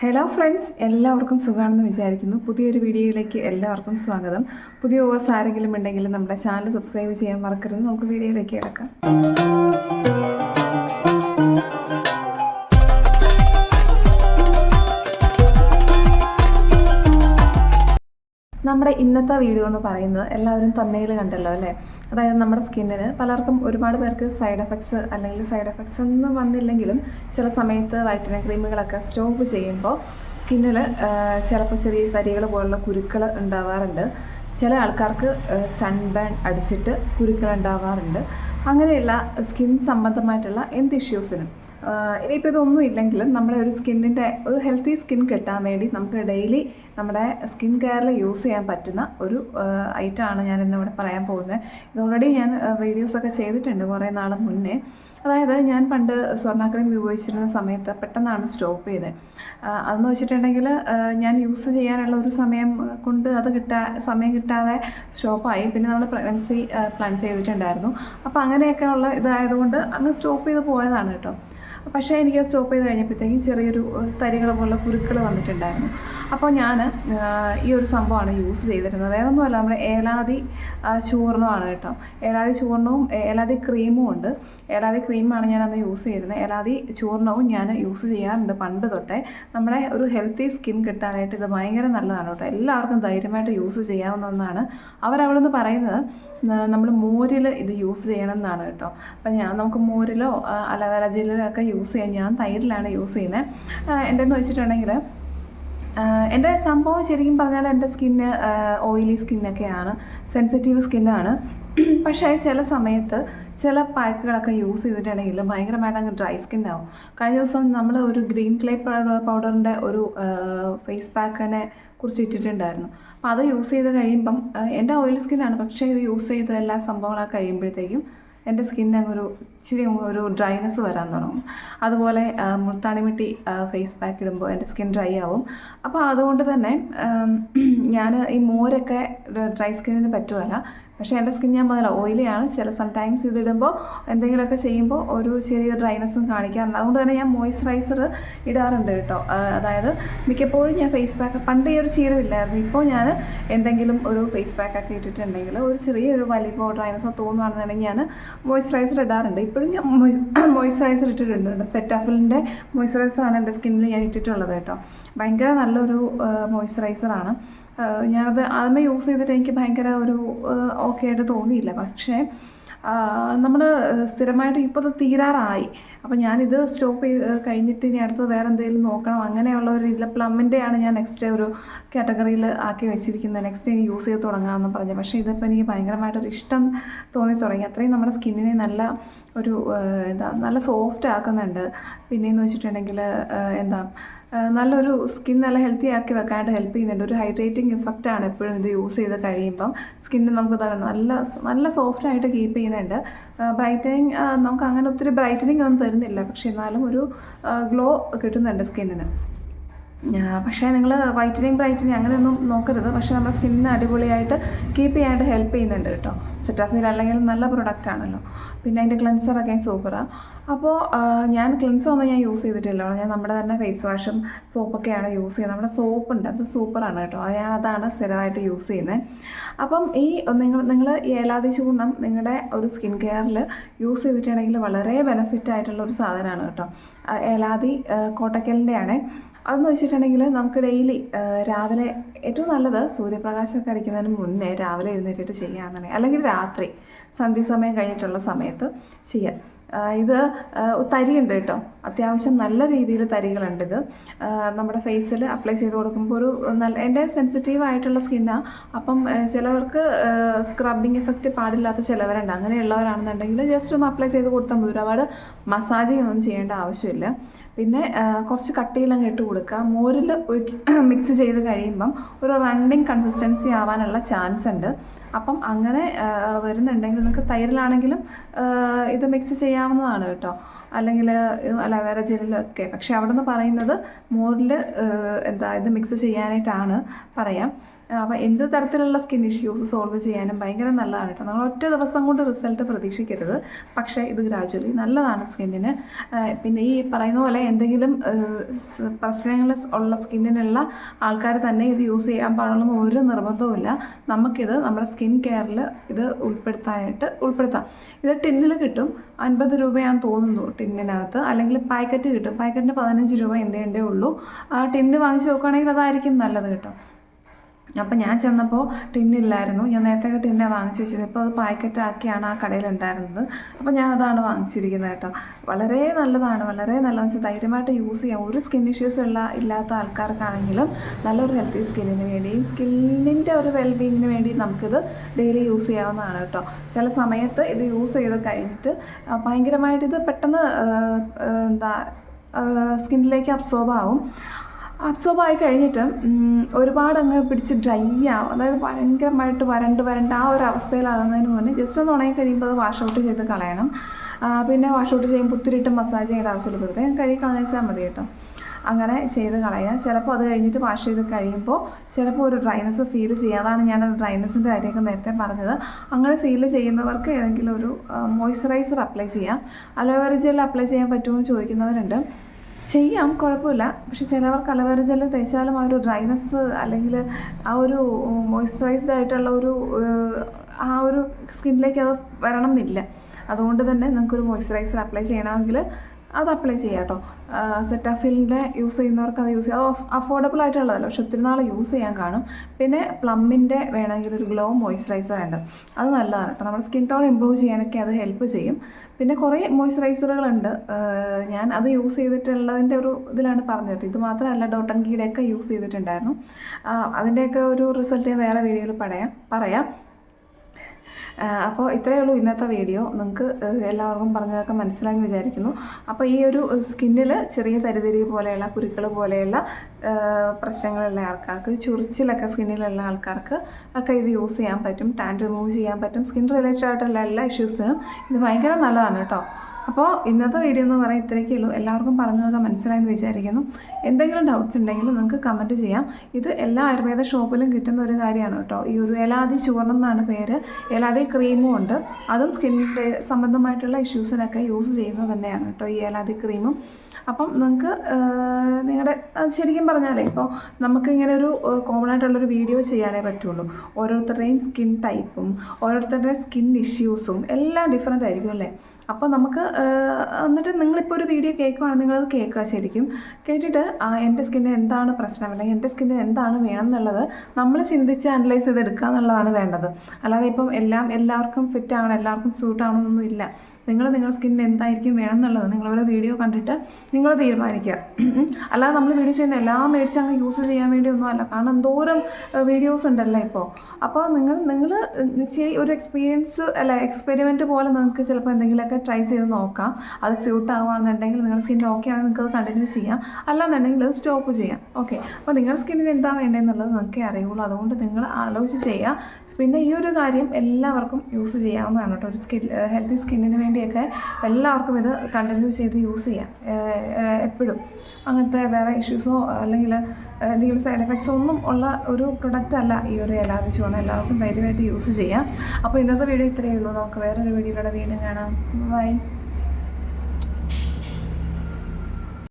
Hello friends എല്ലാവർക്കും സുഖമാണെന്ന് വിചാരിക്കുന്നു. പുതിയൊരു വീഡിയോയിലേക്ക് എല്ലാവർക്കും സ്വാഗതം. പുതിയ ഓവേഴ്സ് ആരെങ്കിലും ഉണ്ടെങ്കിൽ നമ്മുടെ ചാനൽ സബ്സ്ക്രൈബ് ചെയ്യാൻ മറക്കരുത്. നമുക്ക് വീഡിയോയിലേക്ക് കിടക്കാം. നമ്മുടെ ഇന്നത്തെ വീഡിയോ എന്ന് പറയുന്നത് എല്ലാവരും തമ്മയിൽ കണ്ടല്ലോ അല്ലേ? അതായത് നമ്മുടെ സ്കിന്നിന് പലർക്കും ഒരുപാട് പേർക്ക് സൈഡ് എഫക്ട്സ് അല്ലെങ്കിൽ സൈഡ് എഫക്ട്സ് ഒന്നും വന്നില്ലെങ്കിലും ചില സമയത്ത് വൈറ്റമിൻ ക്രീമുകളൊക്കെ സ്റ്റോപ്പ് ചെയ്യുമ്പോൾ സ്കിന്നിൽ ചിലപ്പോൾ ചെറിയ തരികൾ പോലുള്ള കുരുക്കൾ ഉണ്ടാവാറുണ്ട്. ചില ആൾക്കാർക്ക് സൺബേൺ അടിച്ചിട്ട് കുരുക്കൾ ഉണ്ടാവാറുണ്ട്. അങ്ങനെയുള്ള സ്കിൻ സംബന്ധമായിട്ടുള്ള എന്ത് ഇഷ്യൂസിനും ഇനിയിപ്പോൾ ഇതൊന്നും ഇല്ലെങ്കിലും നമ്മുടെ ഒരു സ്കിന്നിന്റെ ഒരു ഹെൽത്തി സ്കിൻ കിട്ടാൻ വേണ്ടി നമുക്ക് ഡെയിലി നമ്മുടെ സ്കിൻ കെയറിൽ യൂസ് ചെയ്യാൻ പറ്റുന്ന ഒരു ഐറ്റമാണ് ഞാൻ ഇന്നിവിടെ പറയാൻ പോകുന്നത്. ഇത് ഓൾറെഡി ഞാൻ വീഡിയോസൊക്കെ ചെയ്തിട്ടുണ്ട് കുറേ നാൾ മുന്നേ. അതായത് ഞാൻ പണ്ട് സ്വർണാക്രീം ഉപയോഗിച്ചിരുന്ന സമയത്ത് പെട്ടെന്നാണ് സ്റ്റോപ്പ് ചെയ്തത്. അതെന്ന് വെച്ചിട്ടുണ്ടെങ്കിൽ ഞാൻ യൂസ് ചെയ്യാനുള്ള ഒരു സമയം കൊണ്ട് അത് കിട്ടാ സമയം കിട്ടാതെ സ്റ്റോപ്പായി. പിന്നെ നമ്മൾ പ്രഗ്നൻസി പ്ലാൻ ചെയ്തിട്ടുണ്ടായിരുന്നു. അപ്പോൾ അങ്ങനെയൊക്കെ ഉള്ള ഇതായതുകൊണ്ട് അങ്ങ് സ്റ്റോപ്പ് ചെയ്ത് പോയതാണ് കേട്ടോ. പക്ഷേ എനിക്ക് സ്റ്റോപ്പ് ചെയ്ത് കഴിഞ്ഞപ്പോഴത്തേക്കും ചെറിയൊരു തരികൾ പോലുള്ള കുരുക്കൾ വന്നിട്ടുണ്ടായിരുന്നു. അപ്പോൾ ഞാൻ ഈ ഒരു സംഭവമാണ് യൂസ് ചെയ്തിരുന്നത്. വേറെ ഒന്നുമല്ല നമ്മുടെ ഏലാതി ചൂർണമാണ് കേട്ടോ. ഏലാതി ചൂർണവും ഏലാതി ക്രീമും ഉണ്ട്. ഏലാതി ക്രീമാണ് ഞാൻ അന്ന് യൂസ് ചെയ്തിരുന്നത്. ഏലാതി ചൂർണവും ഞാൻ യൂസ് ചെയ്യാറുണ്ട് പണ്ട് തൊട്ടേ. നമ്മുടെ ഒരു ഹെൽത്തി സ്കിൻ കിട്ടാനായിട്ട് ഇത് ഭയങ്കര നല്ലതാണ് കേട്ടോ. എല്ലാവർക്കും ധൈര്യമായിട്ട് യൂസ് ചെയ്യാവുന്ന ഒന്നാണ്. അവരവിടെ നിന്ന് പറയുന്നത് നമ്മൾ മോരിൽ ഇത് യൂസ് ചെയ്യണം എന്നാണ് കേട്ടോ. അപ്പം ഞാൻ നമുക്ക് മോരിലോ അലവേര ജെല്ലിലോ ഒക്കെ യൂസ് ചെയ്യാം. ഞാൻ തൈരിലാണ് യൂസ് ചെയ്യുന്നത് എന്തെന്ന് വെച്ചിട്ടുണ്ടെങ്കിൽ എന്റെ സംഭവം ശരിക്കും പറഞ്ഞാൽ എന്റെ സ്കിന്ന് ഓയിലി സ്കിന്നൊക്കെയാണ്. സെൻസിറ്റീവ് സ്കിന്നാണ്. പക്ഷേ ചില സമയത്ത് ചില പാക്കുകളൊക്കെ യൂസ് ചെയ്തിട്ടുണ്ടെങ്കിൽ ഭയങ്കരമായിട്ട് അങ്ങ് ഡ്രൈ സ്കിൻ ആവും. കഴിഞ്ഞ ദിവസം നമ്മൾ ഒരു ഗ്രീൻ ക്ലേ പൗഡറിന്റെ ഒരു ഫേസ് പാക്കിനെ കുറിച്ച് ഇട്ടിട്ടുണ്ടായിരുന്നു. അപ്പോൾ അത് യൂസ് ചെയ്ത് കഴിയുമ്പം എന്റെ ഓയിൽ സ്കിന്നാണ് പക്ഷേ ഇത് യൂസ് ചെയ്ത എല്ലാ സംഭവങ്ങളൊക്കെ കഴിയുമ്പോഴത്തേക്കും എന്റെ സ്കിന്നങ്ങൊരു ഇച്ചിരി ഒരു ഡ്രൈനെസ് വരാൻ തുടങ്ങും. അതുപോലെ മുൾത്താണിമിട്ടി ഫേസ് പാക്ക് ഇടുമ്പോൾ എന്റെ സ്കിൻ ഡ്രൈ ആവും. അപ്പോൾ അതുകൊണ്ട് തന്നെ ഞാൻ ഈ മോരൊക്കെ ഡ്രൈ സ്കിന്നിന് പറ്റുമല്ല പക്ഷേ എന്റെ സ്കിൻ ഞാൻ മുതല ഓയിലിയാണ് ചില സംടൈംസ് ഇതിടുമ്പോൾ എന്തെങ്കിലുമൊക്കെ ചെയ്യുമ്പോൾ ഒരു ചെറിയ ഡ്രൈനെസ്സും കാണിക്കാറുണ്ട് അതുകൊണ്ട് തന്നെ ഞാൻ മോയ്സ്ചറൈസർ ഇടാറുണ്ട് കേട്ടോ. അതായത് മിക്കപ്പോഴും ഞാൻ ഫേസ് പാക്ക് പണ്ട് ഈ ഒരു ശീലമില്ലായിരുന്നു ഇപ്പോൾ ഞാൻ എന്തെങ്കിലും ഒരു ഫേസ് പാക്കൊക്കെ ഇട്ടിട്ടുണ്ടെങ്കിൽ ഒരു ചെറിയൊരു വലിപ്പോ ഡ്രൈനെസ്സോ തോന്നുകയാണെന്നുണ്ടെങ്കിൽ ഞാൻ മോയ്സ്ചറൈസർ ഇടാറുണ്ട്. ഇപ്പോഴും ഞാൻ മോയ്സ്ചറൈസർ ഇട്ടിട്ടുണ്ട് സെറ്റാഫിലിന്റെ മോയ്സ്ചറൈസറാണ് എന്റെ സ്കിന്നിൽ ഞാൻ ഇട്ടിട്ടുള്ളത് കേട്ടോ. ഭയങ്കര നല്ലൊരു മോയ്സ്ചറൈസറാണ് ഞാനത് ആദ്യമേ യൂസ് ചെയ്തിട്ട് എനിക്ക് ഭയങ്കര ഒരു ഓക്കെ ആയിട്ട് തോന്നിയില്ല. പക്ഷേ നമ്മൾ സ്ഥിരമായിട്ട് ഇപ്പോൾ അത് തീരാറായി. അപ്പോൾ ഞാനിത് സ്റ്റോപ്പ് ചെയ്ത് കഴിഞ്ഞിട്ട് ഇനി അടുത്ത് വേറെ എന്തെങ്കിലും നോക്കണം. അങ്ങനെയുള്ള ഒരു ഇതിൽ പ്ലമ്മിന്റെയാണ് ഞാൻ നെക്സ്റ്റ് ഒരു കാറ്റഗറിയിൽ ആക്കി വെച്ചിരിക്കുന്നത്. നെക്സ്റ്റ് ഇനി യൂസ് ചെയ്ത് തുടങ്ങാമെന്ന് പറഞ്ഞു. പക്ഷേ ഇതിപ്പോൾ എനിക്ക് ഭയങ്കരമായിട്ടൊരു ഇഷ്ടം തോന്നി തുടങ്ങി. അത്രയും നമ്മുടെ സ്കിന്നിനെ നല്ല ഒരു എന്താ നല്ല സോഫ്റ്റ് ആക്കുന്നുണ്ട്. പിന്നെയെന്ന് വെച്ചിട്ടുണ്ടെങ്കിൽ എന്താ നല്ലൊരു സ്കിൻ നല്ല ഹെൽത്തി ആക്കി വെക്കാനായിട്ട് ഹെൽപ്പ് ചെയ്യുന്നുണ്ട്. ഒരു ഹൈഡ്രേറ്റിംഗ് ഇഫക്റ്റ് ആണ് എപ്പോഴും ഇത് യൂസ് ചെയ്ത് കഴിയുമ്പം. സ്കിന്ന് നമുക്ക് നല്ല നല്ല സോഫ്റ്റ് ആയിട്ട് കീപ്പ് ചെയ്യുന്നുണ്ട്. ബ്രൈറ്റനിങ് നമുക്ക് അങ്ങനെ ഒത്തിരി ബ്രൈറ്റനിങ് ഒന്നും തരുന്നില്ല. പക്ഷേ എന്നാലും ഒരു ഗ്ലോ കിട്ടുന്നുണ്ട് സ്കിന്നിന്. പക്ഷേ നിങ്ങൾ വൈറ്റനിങ് ബ്രൈറ്റനിങ് അങ്ങനെയൊന്നും നോക്കരുത്. പക്ഷേ നമ്മുടെ സ്കിന്നിന് അടിപൊളിയായിട്ട് കീപ്പ് ചെയ്യാനായിട്ട് ഹെൽപ്പ് ചെയ്യുന്നുണ്ട് കേട്ടോ. സെറ്റാഫീൽ അല്ലെങ്കിൽ നല്ല പ്രൊഡക്റ്റ് ആണല്ലോ. പിന്നെ അതിന്റെ ക്ലെൻസറൊക്കെ സൂപ്പറാണ് അപ്പോൾ ഞാൻ ക്ലെൻസർ ഒന്നും ഞാൻ യൂസ് ചെയ്തിട്ടില്ല. ഞാൻ നമ്മുടെ തന്നെ ഫേസ് വാഷും സോപ്പൊക്കെയാണ് യൂസ് ചെയ്യുന്നത്. നമ്മുടെ സോപ്പ് ഉണ്ട്. അത് സൂപ്പറാണ് കേട്ടോ. ഞാൻ അതാണ് സ്ഥിരമായിട്ട് യൂസ് ചെയ്യുന്നത് അപ്പം ഈ നിങ്ങൾ നിങ്ങൾ ഏലാതി ചൂർണം നിങ്ങളുടെ ഒരു സ്കിൻ കെയറിൽ യൂസ് ചെയ്തിട്ടുണ്ടെങ്കിൽ വളരെ ബെനഫിറ്റ് ആയിട്ടുള്ള ഒരു സാധനമാണ് കേട്ടോ. ഏലാതി കോട്ടക്കലിന്റെ ആണേ അതെന്ന് വെച്ചിട്ടുണ്ടെങ്കിൽ നമുക്ക് ഡെയിലി രാവിലെ ഏറ്റവും നല്ലത് സൂര്യപ്രകാശമൊക്കെ അടിക്കുന്നതിന് മുന്നേ രാവിലെ എഴുന്നേറ്റിട്ട് ചെയ്യുകയാണെന്നുണ്ടെങ്കിൽ അല്ലെങ്കിൽ രാത്രി സന്ധ്യസമയം കഴിഞ്ഞിട്ടുള്ള സമയത്ത് ചെയ്യാം ഇത് തരിയുണ്ട് കേട്ടോ. അത്യാവശ്യം നല്ല രീതിയിൽ തരികളുണ്ട് ഇത്. നമ്മുടെ ഫേസിൽ അപ്ലൈ ചെയ്ത് കൊടുക്കുമ്പോൾ ഒരു നല്ല എന്റെ സെൻസിറ്റീവ് ആയിട്ടുള്ള സ്കിന്നാണ് അപ്പം ചിലവർക്ക് സ്ക്രബിങ് എഫക്റ്റ് പാടില്ലാത്ത ചിലവരുണ്ട്. അങ്ങനെയുള്ളവരാണെന്നുണ്ടെങ്കിൽ ജസ്റ്റ് ഒന്ന് അപ്ലൈ ചെയ്ത് കൊടുത്താൽ മതി. ഒരുപാട് മസാജിങ് ഒന്നും ചെയ്യേണ്ട ആവശ്യമില്ല. പിന്നെ കുറച്ച് കട്ടിയിലങ്ങ് ഇട്ട് കൊടുക്കുക. മോരിൽ മിക്സ് ചെയ്ത് കഴിയുമ്പം ഒരു റണ്ണിങ് കൺസിസ്റ്റൻസി ആവാനുള്ള ചാൻസ് ഉണ്ട്. അപ്പം അങ്ങനെ വരുന്നുണ്ടെങ്കിൽ നിങ്ങൾക്ക് തൈരിലാണെങ്കിലും ഇത് മിക്സ് ചെയ്യാവുന്നതാണ് കേട്ടോ. അല്ലെങ്കിൽ അലവേറ ജെല്ലിലൊക്കെ. പക്ഷെ അവിടെ നിന്ന് പറയുന്നത് മോരിൽ എന്താ ഇത് മിക്സ് ചെയ്യാനായിട്ടാണ് പറയാം. അപ്പോൾ എന്ത് തരത്തിലുള്ള സ്കിൻ ഇഷ്യൂസ് സോൾവ് ചെയ്യാനും ഭയങ്കര നല്ലതാണ് കേട്ടോ. നമ്മൾ ഒറ്റ ദിവസം കൊണ്ട് റിസൾട്ട് പ്രതീക്ഷിക്കരുത്. പക്ഷേ ഇത് ഗ്രാജുവലി നല്ലതാണ് സ്കിന്നിന് പിന്നെ ഈ പറയുന്ന പോലെ എന്തെങ്കിലും പ്രശ്നങ്ങൾ ഉള്ള സ്കിന്നിനുള്ള ആൾക്കാർ തന്നെ ഇത് യൂസ് ചെയ്യാൻ പാടുള്ളൂ ഒരു നിർബന്ധവുമില്ല നമുക്കിത് നമ്മുടെ സ്കിൻ കെയറിൽ ഇത് ഉൾപ്പെടുത്താനായിട്ട് ഉൾപ്പെടുത്താം. ഇത് ടിന്നിൽ കിട്ടും. അൻപത് രൂപയാണെന്ന് തോന്നുന്നു ടിന്നിനകത്ത് അല്ലെങ്കിൽ പാക്കറ്റ് കിട്ടും. പാക്കറ്റിന് പതിനഞ്ച് രൂപ എന്തേണ്ടേ ഉള്ളൂ. ആ ടിന്ന് വാങ്ങിച്ച് നോക്കുകയാണെങ്കിൽ അതായിരിക്കും നല്ലത് കേട്ടോ. അപ്പം ഞാൻ ചെന്നപ്പോൾ ടിന്നില്ലായിരുന്നു ഞാൻ നേരത്തെ ടിന്നാണ് വാങ്ങിച്ചു വെച്ചത് ഇപ്പോൾ അത് പാക്കറ്റ് ആക്കിയാണ് ആ കടയിലുണ്ടായിരുന്നത്. അപ്പോൾ ഞാൻ അതാണ് വാങ്ങിച്ചിരിക്കുന്നത് കേട്ടോ. വളരെ നല്ലതാണ്. വളരെ നല്ലതെന്ന് വെച്ചാൽ ധൈര്യമായിട്ട് യൂസ് ചെയ്യാം. ഒരു സ്കിൻ ഇഷ്യൂസ് ഉള്ള ഇല്ലാത്ത ആൾക്കാർക്കാണെങ്കിലും നല്ലൊരു ഹെൽത്തി സ്കിന്നിന് വേണ്ടി സ്കിന്നിന്റെ ഒരു വെൽബീങ്ങിന് വേണ്ടി നമുക്കിത് ഡെയിലി യൂസ് ചെയ്യാവുന്നതാണ് കേട്ടോ. ചില സമയത്ത് ഇത് യൂസ് ചെയ്ത് കഴിഞ്ഞിട്ട് ഭയങ്കരമായിട്ട് ഇത് പെട്ടെന്ന് എന്താ സ്കിന്നിലേക്ക് അബ്സോർബ് ആവും. അബ്സോർബ് ആയി കഴിഞ്ഞിട്ട് ഒരുപാട് അങ്ങ് പിടിച്ച് ഡ്രൈ ആവും. അതായത് ഭയങ്കരമായിട്ട് വരണ്ട് വരണ്ട് ആ ഒരു അവസ്ഥയിലാകുന്നതിന് മുന്നേ ജസ്റ്റ് ഒന്ന് ഉണങ്ങി കഴിയുമ്പോൾ അത് വാഷ് ഔട്ട് ചെയ്ത് കളയണം. പിന്നെ വാഷ് ഔട്ട് ചെയ്യുമ്പോൾ ഒത്തിരിയിട്ട് മസാജ് ചെയ്യേണ്ട ആവശ്യമില്ല. വെറുതെ കഴുകി കളഞ്ഞാൽ മതി കേട്ടോ. അങ്ങനെ ചെയ്ത് കളയാം ചിലപ്പോൾ അത് കഴിഞ്ഞിട്ട് വാഷ് ചെയ്ത് കഴിയുമ്പോൾ ചിലപ്പോൾ ഒരു ഡ്രൈനസ് ഫീൽ ചെയ്യുക അതാണ് ഞാൻ ഡ്രൈനസിന്റെ കാര്യമൊക്കെ നേരത്തെ പറഞ്ഞത്. അങ്ങനെ ഫീൽ ചെയ്യുന്നവർക്ക് ഏതെങ്കിലും ഒരു മോയ്സ്ചറൈസർ അപ്ലൈ ചെയ്യാം. അലോവേറ ജെൽ അപ്ലൈ ചെയ്യാൻ പറ്റുമോ എന്ന് ചോദിക്കുന്നവരുണ്ട്. ചെയ്യാം കുഴപ്പമില്ല. പക്ഷെ ചിലവർക്ക് അലവേറ ജെല്ല് തേച്ചാലും ആ ഒരു ഡ്രൈനസ് അല്ലെങ്കിൽ ആ ഒരു മോയ്സ്ചറൈസ്ഡ് ആയിട്ടുള്ള ഒരു ആ ഒരു സ്കിന്നിലേക്ക് അത് വരണം എന്നില്ല അതുകൊണ്ട് തന്നെ നിങ്ങൾക്കൊരു മോയ്സ്ചറൈസർ അപ്ലൈ ചെയ്യണമെങ്കിൽ അത് അപ്ലൈ ചെയ്യാം കേട്ടോ. സെറ്റാഫിലിന്റെ യൂസ് ചെയ്യുന്നവർക്ക് അത് യൂസ് ചെയ്യാം. അത് അഫോർഡബിൾ ആയിട്ടുള്ളതല്ലോ. പക്ഷെ ഒത്തിരി നാൾ യൂസ് ചെയ്യാൻ കാണും. പിന്നെ പ്ലമ്മിന്റെ വേണമെങ്കിൽ ഒരു ഗ്ലോ മോയ്സ്ചറൈസർ ഉണ്ട് അത് നല്ലതാണ് കേട്ടോ. നമ്മുടെ സ്കിൻ ടോൺ ഇമ്പ്രൂവ് ചെയ്യാനൊക്കെ അത് ഹെൽപ്പ് ചെയ്യും. പിന്നെ കുറേ മോയ്സ്ചറൈസറുകളുണ്ട് ഞാൻ അത് യൂസ് ചെയ്തിട്ടുള്ളതിന്റെ ഒരു ഇതിലാണ് പറഞ്ഞത് ഇത് മാത്രമല്ല ഡോട്ടൻ കീടെയൊക്കെ യൂസ് ചെയ്തിട്ടുണ്ടായിരുന്നു. അതിന്റെയൊക്കെ ഒരു റിസൾട്ട് ഞാൻ വേറെ വീഡിയോയിൽ പറയാം. പറയാം. അപ്പോൾ ഇത്രയേ ഉള്ളൂ ഇന്നത്തെ വീഡിയോ. നിങ്ങൾക്ക് എല്ലാവർക്കും പറഞ്ഞതൊക്കെ മനസ്സിലായെന്ന് വിചാരിക്കുന്നു. അപ്പോൾ ഈ ഒരു സ്കിന്നിൽ ചെറിയ തരിതരി പോലെയുള്ള കുരുക്കൾ പോലെയുള്ള പ്രശ്നങ്ങളുള്ള ആൾക്കാർക്ക് ചൊറിച്ചിലൊക്കെ സ്കിന്നിലുള്ള ആൾക്കാർക്ക് ഒക്കെ ഇത് യൂസ് ചെയ്യാൻ പറ്റും. ടാൻ റിമൂവ് ചെയ്യാൻ പറ്റും. സ്കിൻ റിലേറ്റഡ് ആയിട്ടുള്ള എല്ലാ ഇഷ്യൂസിനും ഇത് ഭയങ്കര നല്ലതാണ് കേട്ടോ. അപ്പോൾ ഇന്നത്തെ വീഡിയോ എന്ന് പറയാൻ ഇത്രയൊക്കെ ഉള്ളൂ. എല്ലാവർക്കും പറഞ്ഞതൊക്കെ മനസ്സിലായെന്ന് വിചാരിക്കുന്നു. എന്തെങ്കിലും ഡൗട്ട്സ് ഉണ്ടെങ്കിൽ നിങ്ങൾക്ക് കമന്റ് ചെയ്യാം. ഇത് എല്ലാ ആയുർവേദ ഷോപ്പിലും കിട്ടുന്ന ഒരു കാര്യമാണ് കേട്ടോ. ഈ ഒരു എലാതി ചൂർണം എന്നാണ് പേര്. എലാതി ക്രീമും ഉണ്ട്. അതും സ്കിന്നിന്റെ സംബന്ധമായിട്ടുള്ള ഇഷ്യൂസിനൊക്കെ യൂസ് ചെയ്യുന്നത് തന്നെയാണ് കേട്ടോ ഈ എലാതി ക്രീമും അപ്പം നിങ്ങൾക്ക് നിങ്ങളുടെ ശരിക്കും പറഞ്ഞാലേ ഇപ്പോൾ നമുക്ക് ഇങ്ങനെ ഒരു കോമൺ ആയിട്ടുള്ളൊരു വീഡിയോ ചെയ്യാനേ പറ്റുള്ളൂ. ഓരോരുത്തരുടെയും സ്കിൻ ടൈപ്പും ഓരോരുത്തരുടെയും സ്കിൻ ഇഷ്യൂസും എല്ലാം ഡിഫറെന്റ് ആയിരിക്കും അല്ലേ? അപ്പോൾ നമുക്ക് എന്നിട്ട് നിങ്ങളിപ്പോൾ ഒരു വീഡിയോ കേൾക്കുവാണെങ്കിൽ നിങ്ങളത് കേൾക്കുക ശരിക്കും. കേട്ടിട്ട് എന്റെ സ്കിന്നിന് എന്താണ് പ്രശ്നം? അല്ലെങ്കിൽ എന്റെ സ്കിന്നിന് എന്താണ് വേണം എന്നുള്ളത് നമ്മൾ ചിന്തിച്ച് അനലൈസ് ചെയ്ത് എടുക്കുക എന്നുള്ളതാണ് വേണ്ടത്. അല്ലാതെ ഇപ്പം എല്ലാം എല്ലാവർക്കും ഫിറ്റ് ആവണം എല്ലാവർക്കും സ്യൂട്ട് ആവണമെന്നൊന്നും ഇല്ല. നിങ്ങൾ നിങ്ങളുടെ സ്കിന്നിന് എന്തായിരിക്കും വേണം എന്നുള്ളത് നിങ്ങൾ ഓരോ വീഡിയോ കണ്ടിട്ട് നിങ്ങൾ തീരുമാനിക്കുക. അല്ലാതെ നമ്മൾ വീഡിയോ ചെയ്യുന്ന എല്ലാം മേടിച്ച് അങ്ങ് യൂസ് ചെയ്യാൻ വേണ്ടി ഒന്നും അല്ല. കാരണം എന്തോരം വീഡിയോസ് ഉണ്ടല്ലോ ഇപ്പോൾ അപ്പോൾ നിങ്ങൾ നിങ്ങൾ ഒരു എക്സ്പീരിയൻസ് അല്ല എക്സ്പെരിമെന്റ് പോലെ നിങ്ങൾക്ക് ചിലപ്പോൾ എന്തെങ്കിലുമൊക്കെ ട്രൈ ചെയ്ത് നോക്കാം. അത് സ്യൂട്ട് ആവുകയാണെന്നുണ്ടെങ്കിൽ നിങ്ങളുടെ സ്കിൻ ഓക്കെ ആണെങ്കിൽ നിങ്ങൾക്ക് കണ്ടിന്യൂ ചെയ്യാം. അല്ലാന്നുണ്ടെങ്കിൽ അത് സ്റ്റോപ്പ് ചെയ്യാം. ഓക്കെ അപ്പോൾ നിങ്ങളുടെ സ്കിന്നിന് എന്താ വേണ്ടതെന്നുള്ളത് നിങ്ങൾക്കേ അറിയുള്ളൂ. അതുകൊണ്ട് നിങ്ങൾ ആലോചിച്ച് ചെയ്യുക. പിന്നെ ഈ ഒരു കാര്യം എല്ലാവർക്കും യൂസ് ചെയ്യാവുന്നതാണ് കേട്ടോ. ഒരു സ്കിൻ ഹെൽത്തി സ്കിന്നിന് വേണ്ടിയൊക്കെ എല്ലാവർക്കും ഇത് കണ്ടിന്യൂ ചെയ്ത് യൂസ് ചെയ്യാം. എപ്പോഴും. അങ്ങനത്തെ വേറെ ഇഷ്യൂസോ അല്ലെങ്കിൽ എന്തെങ്കിലും സൈഡ് എഫക്ട്സോ ഒന്നും ഉള്ള ഒരു പ്രൊഡക്റ്റ് അല്ല ഈ ഒരു എല്ലാവരും ചുവണം എല്ലാവർക്കും ധൈര്യമായിട്ട് യൂസ് ചെയ്യാം. അപ്പോൾ ഇന്നത്തെ വീഡിയോ ഇത്രയേ ഉള്ളൂ. നമുക്ക് വേറൊരു വീഡിയോയിലൂടെ വീണ്ടും കാണാം. ബൈ